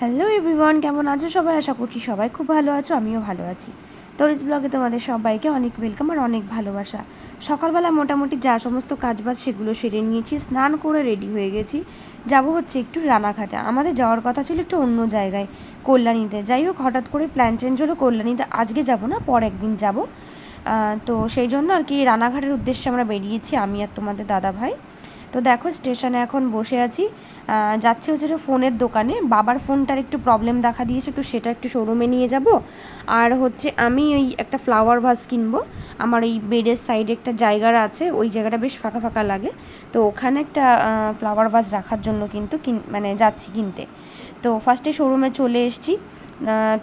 Hello everyone কেমন আছো সবাই? আশা করছি সবাই খুব ভালো আছো, আমিও ভালো আছি। তরিস ব্লগে তোমাদের সবাইকে অনেক ওয়েলকাম আর অনেক ভালোবাসা। সকালবেলা মোটামুটি যা সমস্ত কাজবাজ সেগুলো সেরে নিয়েছি, স্নান করে রেডি হয়ে গেছি। যাব হচ্ছে একটু রানাঘাটা। আমাদের যাওয়ার কথা ছিল একটু অন্য জায়গায়, কল্যাণীতে। যাই হোক, হঠাৎ করে প্ল্যান চেঞ্জ হলো, কল্যাণীতে আজকে যাব না, পর একদিন যাব। তো সেই জন্য আর কি রানাঘাটের উদ্দেশ্যে আমরা বেরিয়েছি, আমি আর তোমাদের দাদা ভাই তো দেখো, স্টেশনে এখন বসে আছি। যাচ্ছি হচ্ছে ফোনের দোকানে। বাবার ফোনটার একটু প্রবলেম দেখা দিয়েছে, তো সেটা একটু শোরুমে নিয়ে যাব। আর হচ্ছে আমি ওই একটা ফ্লাওয়ার ভাস কিনবো। আমার এই বেডের সাইডে একটা জায়গা আছে, ওই জায়গাটা বেশ ফাঁকা ফাঁকা লাগে। তো ওখানে একটা ফ্লাওয়ার ভাস রাখার জন্য কিন্তু কিন- মানে যাচ্ছি কিনতে। তো ফার্স্টে শোরুমে চলে এসেছি।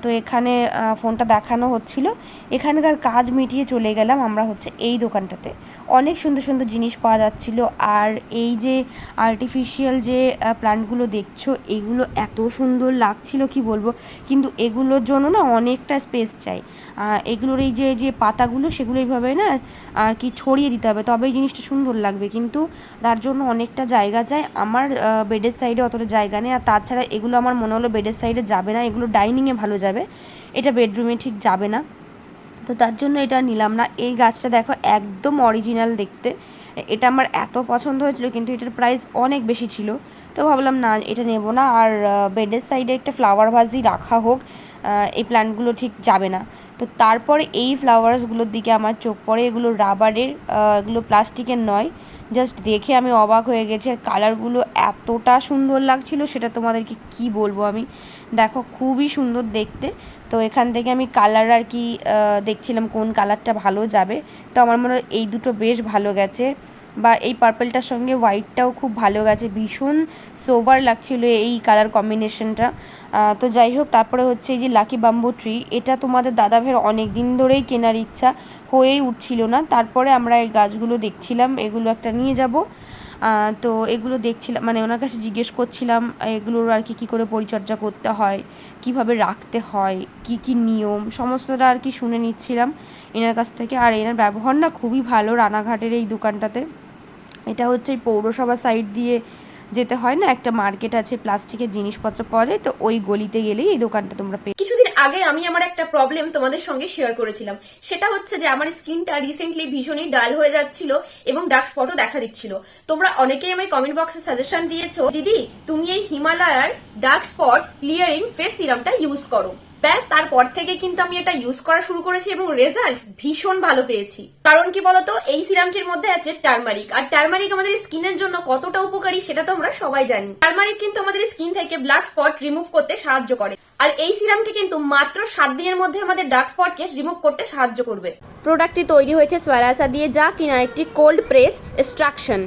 তো এখানে ফোনটা দেখানো হচ্ছিল। এখানকার কাজ মিটিয়ে চলে গেলাম আমরা হচ্ছে এই দোকানটাতে। অনেক সুন্দর সুন্দর জিনিস পাওয়া যাচ্ছিল। আর এই যে আর্টিফিশিয়াল যে প্লান্টগুলো দেখছ, এগুলো এত সুন্দর লাগছিল, কি বলব? কিন্তু এগুলোর জন্য না অনেকটা স্পেস চাই। এগুলোর এই যে যে পাতাগুলো, সেগুলো এইভাবে না, আর কি ছড়িয়ে দিতে হবে। তবে এই জিনিসটা সুন্দর লাগবে। কিন্তু তার জন্য অনেকটা জায়গা চাই। আমার বেডের সাইডে অতটা জায়গা নেই। আর তাছাড়া এগুলো আমার মনে হলো বেডের সাইডে যাবে না। এগুলো ডাইনিংয়ে ভালো যাবে। এটা বেডরুমে ঠিক যাবে না। তো তার জন্য এটা নিলাম না। এই গাছটা দেখো একদম অরিজিনাল দেখতে। এটা আমার এত পছন্দ হয়েছিল, কিন্তু এটার প্রাইস অনেক বেশি ছিল। তো ভাবলাম, না, এটা নেব না। আর বেডের সাইডে একটা ফ্লাওয়ার ভাজি রাখা হোক এই প্ল্যান্টগুলো ঠিক যাবে না। তো তারপরে এই ফ্লাওয়ার্সগুলোর দিকে আমার চোখ পড়ে। এগুলো রাবারের এগুলো প্লাস্টিকের নয়। জাস্ট দেখে আমি অবাক হয়ে গেছি আর কালারগুলো এতটা সুন্দর লাগছিল সেটা তোমাদেরকে কি বলব আমি? দেখো খুবই সুন্দর দেখতে। তো এখান থেকে আমি কালার আর কি দেখছিলাম কোন কালারটা ভালো যাবে। তো আমার মনে হয় এই দুটো বেশ ভালো গেছে। বা এই পার্পলটার সঙ্গে হোয়াইটটাও খুব ভালো গেছে, ভীষণ সোবার লাগছিল এই কালার কম্বিনেশনটা তো যাই হোক, তারপরে হচ্ছে এই যে লাকি বাম্বু ট্রি এটা তোমাদের দাদা ভাইয়ের অনেক দিন ধরেই কেনার ইচ্ছা হয়েই উঠছিল না। তারপরে আমরা এই গাছগুলো দেখছিলাম, এগুলো একটা নিয়ে যাব। তো এগুলো দেখছিলাম মানে ওনার কাছে জিজ্ঞেস করছিলাম, এগুলোর আর কি, কী করে পরিচর্যা করতে হয়, কীভাবে রাখতে হয়, কি কি নিয়ম, সমস্তটা আর কি শুনে নিচ্ছিলাম এনার কাছ থেকে। আর এনার ব্যবহার না খুবই ভালো রানাঘাটের এই দোকানটাতে। এটা হচ্ছে এই পৌরসভা সাইড দিয়ে যেতে হয় না? একটা মার্কেট আছে প্লাস্টিকের জিনিসপত্র পাওয়া যায় তো ওই গলিতে গেলেই এই দোকানটা তোমরা পেয়ে কিছুদিন আগে আমি আমার একটা প্রবলেম তোমাদের সঙ্গে শেয়ার করেছিলাম। সেটা হচ্ছে যে আমার স্কিনটা রিসেন্টলি ভীষণই ডাল হয়ে যাচ্ছিল এবং ডার্ক স্পটও দেখা দিচ্ছিল। তোমরা অনেকেই আমায় কমেন্ট বক্সে সাজেশন দিয়েছ, দিদি, তুমি এই হিমালয়ার ডার্ক স্পট ক্লিয়ারিং ফেস সিরামটা ইউজ করো। ব্যাস তারপর থেকে কিন্তু আমি এটা ইউজ করা শুরু করেছি এবং রেজাল্ট ভীষণ ভালো পেয়েছি। কারণ কি বলতো এই সিরামটির মধ্যে আছে টার্মারিক আর টার্মারিক আমাদের স্কিনের জন্য কতটা উপকারী সেটা তো আমরা সবাই জানি। টার্মারিক কিন্তু আমাদের স্কিন থেকে ব্ল্যাক স্পট রিমুভ করতে সাহায্য করে। আর এই সিরামটি কিন্তু মাত্র সাত দিনের মধ্যে আমাদের ডার্ক স্পটকে রিমুভ করতে সাহায্য করবে। প্রোডাক্টটি তৈরি হয়েছে সোয়ারাসা দিয়ে যা কিনা একটি কোল্ড প্রেস এক্সট্রাকশন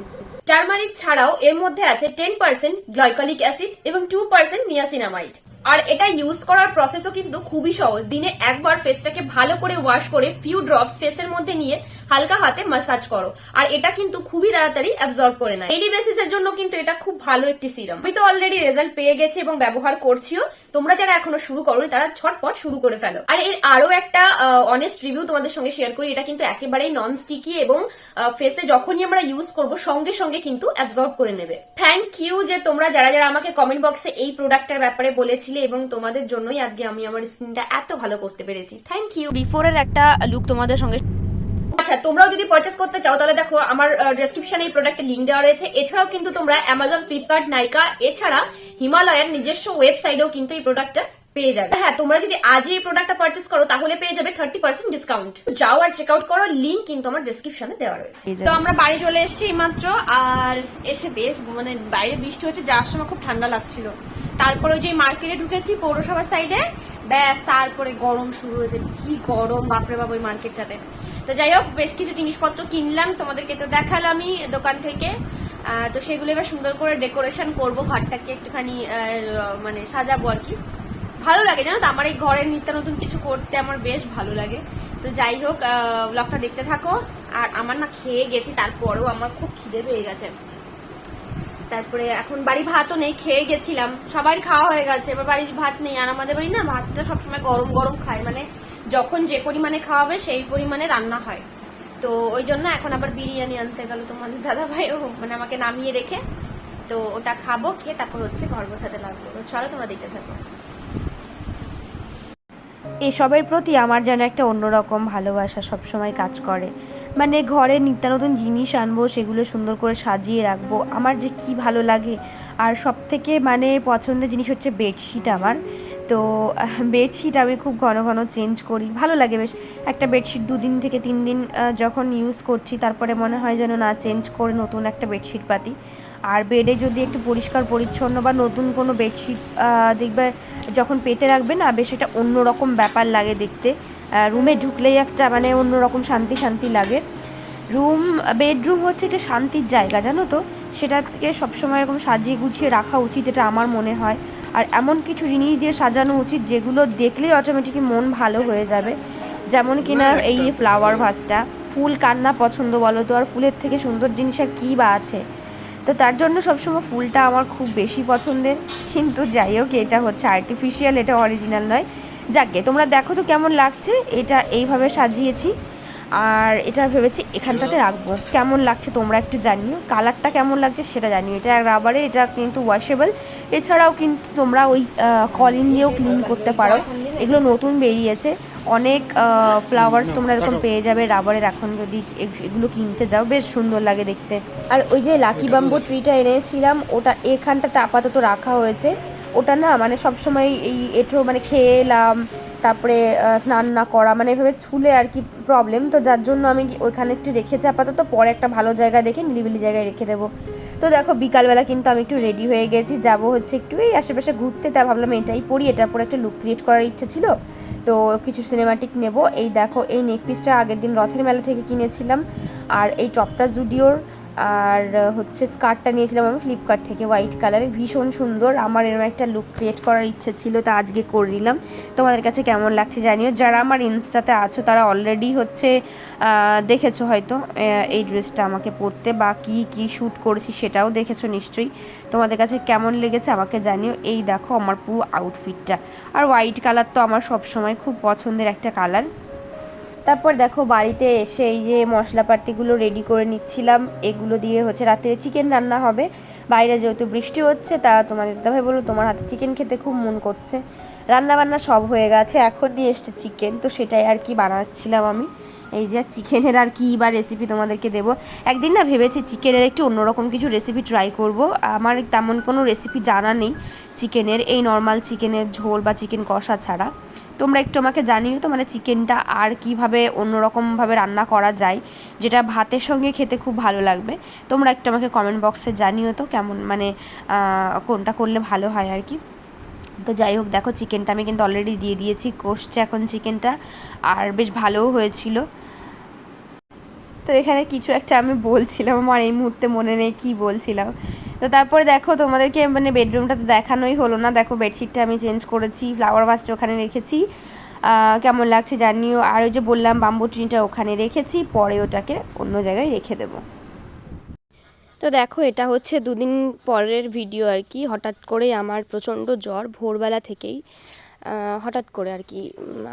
টার্মারিক ছাড়াও এর মধ্যে আছে টেন পার্সেন্ট গ্লাইকলিক অ্যাসিড এবং টু পার্সেন্ট নিয়াসিনামাইড আর এটা ইউজ করার প্রসেসও কিন্তু খুবই সহজ। দিনে একবার ফেসটাকে ভালো করে ওয়াশ করে ফিউ ড্রপস ফেসের মধ্যে নিয়ে হালকা হাতে মাসাজ করো। আর এটা কিন্তু খুবই তাড়াতাড়ি অ্যাবজর্ব করে নেয়। ডেইলি বেসিসের জন্য কিন্তু এটা খুব ভালো একটি সিরাম আমি তো অলরেডি রেজাল্ট পেয়ে গেছি এবং ব্যবহার করছিও। তোমরা যারা এখনও শুরু করো তারা ছটপট শুরু করে ফেলো। আর এর আরও একটা অনেস্ট রিভিউ তোমাদের সঙ্গে শেয়ার করি। এটা কিন্তু একেবারেই নন স্টিকি এবং ফেসে যখনই আমরা ইউজ করব, সঙ্গে সঙ্গে কিন্তু অ্যাবজর্ব করে নেবে। থ্যাংক ইউ যে তোমরা যারা যারা আমাকে কমেন্ট বক্সে এই প্রোডাক্টের ব্যাপারে বলেছিলে এবং তোমাদের জন্যই আজকে আমি আমার স্কিনটা এত ভালো করতে পেরেছি। থ্যাংক ইউ বিফোরের একটা লুক তোমাদের সঙ্গে আচ্ছা তোমরাও যদি পারচেস করতে চাও তাহলে দেখো আমার ডেসক্রিপশনে এই প্রোডাক্টের লিঙ্ক দেওয়া রয়েছে। এছাড়াও কিন্তু তোমরা অ্যামাজন ফ্লিপকার্ট নাইকা এছাড়া হিমালয়ের নিজস্ব ওয়েবসাইটেও কিন্তু এই প্রোডাক্টটা পেয়ে যাবে। হ্যাঁ তোমরা যদি আজই এই প্রোডাক্টটা পারচেস করো তাহলে পেয়ে যাবে থার্টি পার্সেন্ট ডিসকাউন্ট যাও আর চেক আউট করো লিঙ্ক কিন্তু আমার ডেসক্রিপশনে দেওয়া রয়েছে। তো আমরা বাড়ি চলে এসেছি মাত্র আর এসে বেশ মানে বাইরে বৃষ্টি হচ্ছে যাওয়ার সময় খুব ঠান্ডা লাগছিল। তারপরে ওই যে মার্কেটে ঢুকেছি পৌরসভা সাইডে ব্যাস তারপরে গরম শুরু হয়েছে। কি গরম বাপরে বাপ ওই মার্কেটটাতে। তো যাই হোক, বেশ কিছু জিনিসপত্র কিনলাম, তোমাদেরকে তো দেখালামই দোকান থেকে। তো সেগুলো এবার সুন্দর করে ডেকোরেশন করব, ঘরটাকে একটুখানি মানে সাজাবো আর কি। ভালো লাগে, জানো তো? আমার এই ঘরের নিত্য নতুন কিছু করতে আমার বেশ ভালো লাগে। তো যাই হোক ব্লগটা দেখতে থাকো। আর আমার না খেয়ে গেছি, তারপরেও আমার খুব খিদে পেয়ে গেছে। তারপরে এখন বাড়ি ভাতও নেই, খেয়ে গেছিলাম। সবাই খাওয়া হয়ে গেছে, এবার বাড়ির ভাত নেই। আর আমাদের বাড়ি না ভাতটা সবসময় গরম গরম খায়। মানে যখন যে পরিমাণে খাওয়াবে সেই পরিমাণে রান্না হয়। তো ওই জন্য এখন আবার বিরিয়ানি আনতে গেল তোমাদের দাদা ভাইও মানে আমাকে নামিয়ে রেখে, তো ওটা খাব, খেয়ে তারপর হচ্ছে ঘর গোছাতে লাগবো। চলো তোমরা দেখতে থাকো। এসবের প্রতি আমার যেন একটা অন্যরকম ভালোবাসা সবসময় কাজ করে। মানে ঘরে নিত্য নতুন জিনিস আনব, সেগুলো সুন্দর করে সাজিয়ে রাখব। আমার যে কি ভালো লাগে। আর সব থেকে মানে পছন্দের জিনিস হচ্ছে বেডশিট আমার। তো বেডশিট আমি খুব ঘন ঘন চেঞ্জ করি। ভালো লাগে বেশ। একটা বেডশিট দুদিন থেকে তিন দিন যখন ইউজ করছি, তারপরে মনে হয় যেন না চেঞ্জ করে নতুন একটা বেডশিট পাতি। আর বেডে যদি একটু পরিষ্কার, পরিচ্ছন্ন বা নতুন কোনো বেডশিট দেখবে, যখন পেতে রাখবে না, বেশ এটা অন্যরকম ব্যাপার লাগে দেখতে। রুমে ঢুকলেই একটা মানে অন্যরকম শান্তি শান্তি লাগে। রুম বেডরুম হচ্ছে এটা শান্তির জায়গা, জানো তো? সেটাকে সবসময় এরকম সাজিয়ে গুছিয়ে রাখা উচিত এটা আমার মনে হয়। আর এমন কিছু জিনিস দিয়ে সাজানো উচিত যেগুলো দেখলেই অটোমেটিকই মন ভালো হয়ে যাবে। যেমন কিনা এই ফ্লাওয়ার ভাসটা ফুল কান্না পছন্দ বলো তো? আর ফুলের থেকে সুন্দর জিনিস আর কী বা আছে? তো তার জন্য সবসময় ফুলটা আমার খুব বেশি পছন্দের। কিন্তু যাই হোক এটা হচ্ছে আর্টিফিশিয়াল এটা অরিজিনাল নয়। যাকে তোমরা দেখো তো কেমন লাগছে। এটা এইভাবে সাজিয়েছি। আর এটা ভেবেছি এখানটাতে রাখব। কেমন লাগছে তোমরা একটু জানিও। কালারটা কেমন লাগছে সেটা জানিও। এটা রাবারের, এটা কিন্তু ওয়াশেবল এছাড়াও কিন্তু তোমরা ওই কলিন দিয়েও ক্লিন করতে পারো। এগুলো নতুন বেরিয়েছে। অনেক ফ্লাওয়ার্স তোমরা এরকম পেয়ে যাবে রাবারের। এখন যদি এগ- এগুলো কিনতে যাও, বেশ সুন্দর লাগে দেখতে। আর ওই যে লাকি বাম্বু ট্রিটা এনেছিলাম, ওটা এখানটাতে আপাতত রাখা হয়েছে। ওটা না মানে সবসময় এই এঁটো মানে খেয়ে এলাম তারপরে স্নান না করা মানে এভাবে ছুলে আর কি প্রবলেম তো যার জন্য আমি ওইখানে একটু রেখেছি। আপাতত পরে একটা ভালো জায়গা দেখে নিরিবিলি জায়গায় রেখে দেবো। তো দেখো, বিকালবেলা কিন্তু আমি একটু রেডি হয়ে গেছি। যাব হচ্ছে একটু এই আশেপাশে ঘুরতে। তা ভাবলাম এটাই পরি এটা পরে একটা লুক ক্রিয়েট করার ইচ্ছে ছিল। তো কিছু সিনেমাটিক নেব। এই দেখো, এই নেক পিসটা আগের দিন রথের মেলা থেকে কিনেছিলাম। আর এই টপটা জুডিওর আর হচ্ছে স্কার্টটা নিয়েছিলাম আমি ফ্লিপকার্ট থেকে, হোয়াইট কালারের, ভীষণ সুন্দর। আমার এরকম একটা লুক ক্রিয়েট করার ইচ্ছে ছিল, তা আজকে করে নিলাম তোমাদের কাছে কেমন লাগছে জানিও। যারা আমার ইনস্টাতে আছো, তারা অলরেডি হচ্ছে দেখেছ হয়তো এই ড্রেসটা আমাকে পরতে বা কী কী শ্যুট করেছি সেটাও দেখেছ নিশ্চয়ই। তোমাদের কাছে কেমন লেগেছে আমাকে জানিও। এই দেখো আমার পুরো আউটফিটটা আর হোয়াইট কালার তো আমার সবসময় খুব পছন্দের একটা কালার। তারপর দেখো বাড়িতে এসে এই যে মশলাপাতিগুলো রেডি করে নিচ্ছিলাম, এগুলো দিয়ে হচ্ছে রাতে চিকেন রান্না হবে। বাইরে যেহেতু বৃষ্টি হচ্ছে, তা তোমাদের দাভাই বলো তোমার হাতে চিকেন খেতে খুব মন করছে। রান্না বান্না সব হয়ে গেছে, এখন নিয়ে এসছে চিকেন তো সেটাই আর কি বানাচ্ছিলাম আমি। এই যে চিকেনের আর কি বা রেসিপি তোমাদেরকে দেবো। একদিন না ভেবেছি চিকেনের একটু অন্যরকম কিছু রেসিপি ট্রাই করব। আমার তেমন কোনো রেসিপি জানা নেই চিকেনের এই নর্মাল চিকেনের ঝোল বা চিকেন কষা ছাড়া। তোমরা একটু আমাকে জানিও তো মানে চিকেনটা আর কীভাবে অন্যরকমভাবে রান্না করা যায়, যেটা ভাতের সঙ্গে খেতে খুব ভালো লাগবে। তোমরা একটু আমাকে কমেন্ট বক্সে জানিও তো কেমন মানে কোনটা করলে ভালো হয় আর কি। তো যাই হোক, দেখো, চিকেনটা আমি কিন্তু অলরেডি দিয়ে দিয়েছি, কষছে এখন চিকেনটা, আর বেশ ভালোও হয়েছিল। তো এখানে কিছু একটা আমি বলছিলাম, আমার এই মুহূর্তে মনে নেই কি বলছিলাম। তো তারপরে দেখো, তোমাদেরকে মানে বেডরুমটা তো দেখানোই হলো না। দেখো বেডশিটটা আমি চেঞ্জ করেছি ফ্লাওয়ার ভাসটা ওখানে রেখেছি। কেমন লাগছে জানিও। আর ওই যে বললাম বাম্বু ট্রিটা ওখানে রেখেছি, পরে ওটাকে অন্য জায়গায় রেখে দেবো। তো দেখো, এটা হচ্ছে দুদিন পরের ভিডিও আর কি। হঠাৎ করেই আমার প্রচণ্ড জ্বর ভোরবেলা থেকেই। হঠাৎ করে আর কি।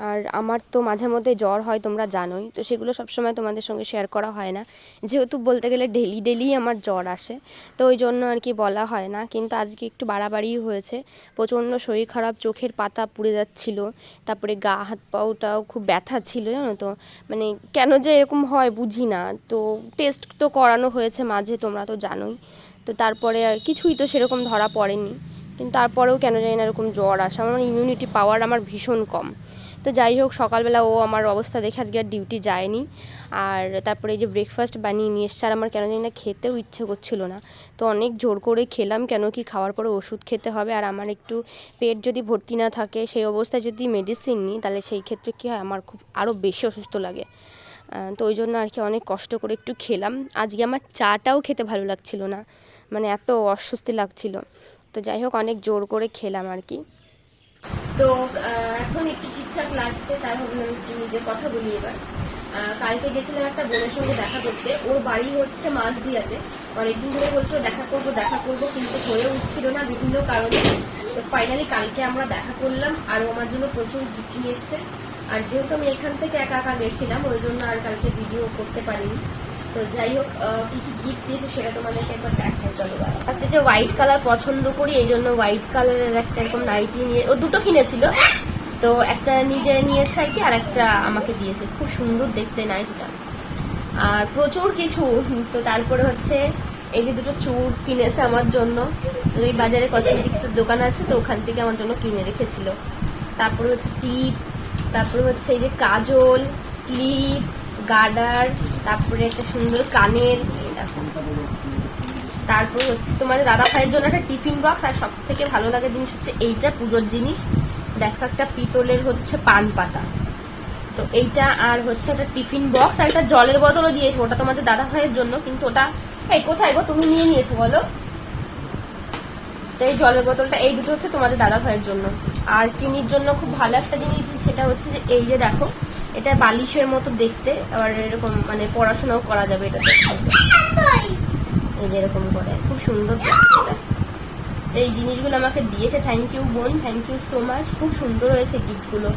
আর আমার তো মাঝে মধ্যে জ্বর হয়, তোমরা জানোই। তো সেগুলো সবসময় তোমাদের সঙ্গে শেয়ার করা হয় না। যেহেতু বলতে গেলে ডেলি ডেলি আমার জ্বর আসে। তো ওই জন্য আর কি বলা হয় না। কিন্তু আজকে একটু বাড়াবাড়ি হয়েছে। প্রচণ্ড শরীর খারাপ, চোখের পাতা পুড়ে যাচ্ছিল। তারপরে গা, হাত পাওটাও খুব ব্যথা ছিল, জানো তো। মানে কেন যে এরকম হয় বুঝি না। তো টেস্ট তো করানো হয়েছে মাঝে, তোমরা তো জানোই। তো তারপরে কিছুই তো সেরকম ধরা পড়েনি। কিন্তু তারপরেও কেন জানি না এরকম জ্বর আসে। আমার ইমিউনিটি পাওয়ার আমার ভীষণ কম। তো যাই হোক, সকালবেলা ও আমার অবস্থা দেখে আজকে আর ডিউটি যায়নি। আর তারপরে এই যে ব্রেকফাস্ট বানিয়ে নিয়ে এসছে, আর আমার কেন জানি না খেতেও ইচ্ছে করছিল না। তো অনেক জোর করে খেলাম, কেন কি খাওয়ার পরে ওষুধ খেতে হবে। আর আমার একটু পেট যদি ভর্তি না থাকে, সেই অবস্থায় যদি মেডিসিন নিই, তাহলে সেই ক্ষেত্রে কী হয়, আমার খুব আরও বেশি অসুস্থ লাগে। তো ওই জন্য আর কি অনেক কষ্ট করে একটু খেলাম। আজকে আমার চাটাও খেতে ভালো লাগছিল না। মানে এত অস্বস্তি লাগছিল। তো যাই হোক, অনেক জোর করে খেলাম আর কি। তো এখন একটু ঠিকঠাক লাগছে, তাই ভাবলাম একটু নিজের কথা বলি এবার। কালকে গেছিলাম একটা বোনের সঙ্গে দেখা করতে। ওর বাড়ি হচ্ছে মাঝদিয়াতে অনেকদিন ধরে বলছিল দেখা করব দেখা করব, কিন্তু হয়ে উঠছিল না বিভিন্ন কারণে। তো ফাইনালি কালকে আমরা দেখা করলাম, আর আমার জন্য প্রচুর গিফট নিয়ে এসছে। আর যেহেতু আমি এখান থেকে একা একা গেছিলাম, ওই জন্য আর কালকে ভিডিও করতে পারিনি। তো যাই হোক কি কি গিফট দিয়েছে সেটা তোমাদেরকে একবার দেখাই, চলো আজকে যে হোয়াইট কালার পছন্দ করি, এই জন্য হোয়াইট কালারের একটা এরকম নাইটি নিয়ে ও দুটো কিনেছিল। তো একটা নিজে নিয়েছে আর কি, আর একটা আমাকে দিয়েছে। খুব সুন্দর দেখতে নাইটিটা আর প্রচুর কিছু, তো তারপরে হচ্ছে এই যে দুটো চুড় কিনেছে আমার জন্য। ওই বাজারে কসমেটিক্সের দোকান আছে, তো ওখান থেকে আমার জন্য কিনে রেখেছিল। তারপরে হচ্ছে টিপ তারপরে হচ্ছে এই যে কাজল ক্লিপ গার্ডার তারপরে একটা সুন্দর কানের। তারপর হচ্ছে তোমাদের দাদা ভাইয়ের জন্য একটা টিফিন বক্স, আর সব থেকে ভালো লাগে জিনিস হচ্ছে এইটা, পুজোর জিনিস। দেখো একটা পিতলের হচ্ছে পান পাতা। তো এইটা আর হচ্ছে একটা টিফিন বক্স, আর একটা জলের বোতলও দিয়েছে, ওটা তোমাদের দাদা ভাইয়ের জন্য, কিন্তু ওটা, এই কোথায় গো, তুমি নিয়ে নিয়েছো বলো? তো এই জলের বোতলটা, এই দুটো হচ্ছে তোমাদের দাদা ভাইয়ের জন্য। আর চিনির জন্য খুব ভালো একটা জিনিস, সেটা হচ্ছে যে এই যে দেখো এটা বালিশের মতো দেখতে, আবার এরকম মানে পড়াশোনাও করা যাবে এটা এই যে এরকম করে, খুব সুন্দর। এই জিনিসগুলো আমাকে দিয়েছে থ্যাংক ইউ বোন থ্যাংক ইউ সো মাচ খুব সুন্দর হয়েছে গিফটগুলো